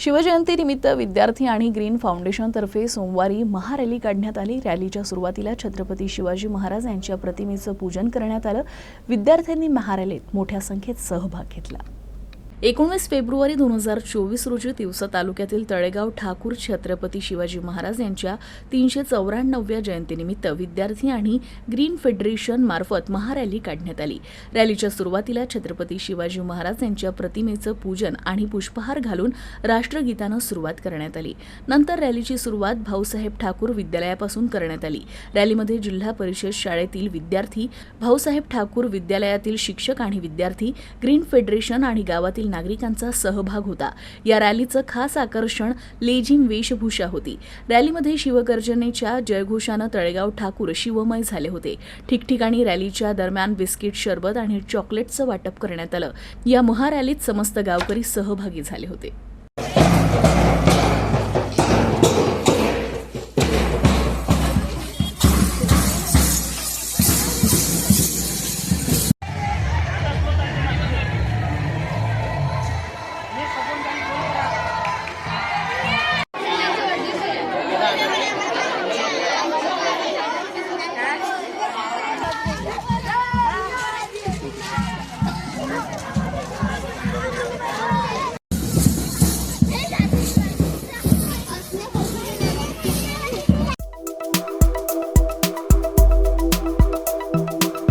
शिवजयंतीनिमित्त विद्यार्थी आणि ग्रीन फाउंडेशनतर्फे सोमवारी महारॅली काढण्यात आली. रॅलीच्या सुरुवातीला छत्रपती शिवाजी महाराज यांच्या प्रतिमेचं पूजन करण्यात आलं. विद्यार्थ्यांनी महारॅलीत मोठ्या संख्येत सहभाग घेतला. एकोणीस फेब्रुवारी दोन हजार चोवीस रोजी तिवसा तालुक्यातील तळेगाव ठाकूर छत्रपती शिवाजी महाराज यांच्या तीनशे चौऱ्याण्णव्या जयंतीनिमित्त विद्यार्थी आणि ग्रीन फेडरेशन मार्फत महारॅली काढण्यात आली. रॅलीच्या सुरुवातीला छत्रपती शिवाजी महाराज यांच्या प्रतिमेचं पूजन आणि पुष्पहार घालून राष्ट्रगीतानं सुरुवात करण्यात आली. नंतर रॅलीची सुरुवात भाऊसाहेब ठाकूर विद्यालयापासून करण्यात आली. रॅलीमध्ये जिल्हा परिषद शाळेतील विद्यार्थी भाऊसाहेब ठाकूर विद्यालयातील शिक्षक आणि विद्यार्थी ग्रीन फेडरेशन आणि गावातील नागरिकांचा सहभाग होता. या रॅलीचं खास आकर्षण लेझिम वेशभूषा होती. रॅलीमध्ये शिवगर्जनेच्या जयघोषानं तळेगाव ठाकूर शिवमय झाले होते. ठिकठिकाणी रॅलीच्या दरम्यान बिस्किट शरबत आणि चॉकलेटचं वाटप करण्यात आलं. या महारॅलीत समस्त गावकरी सहभागी झाले होते.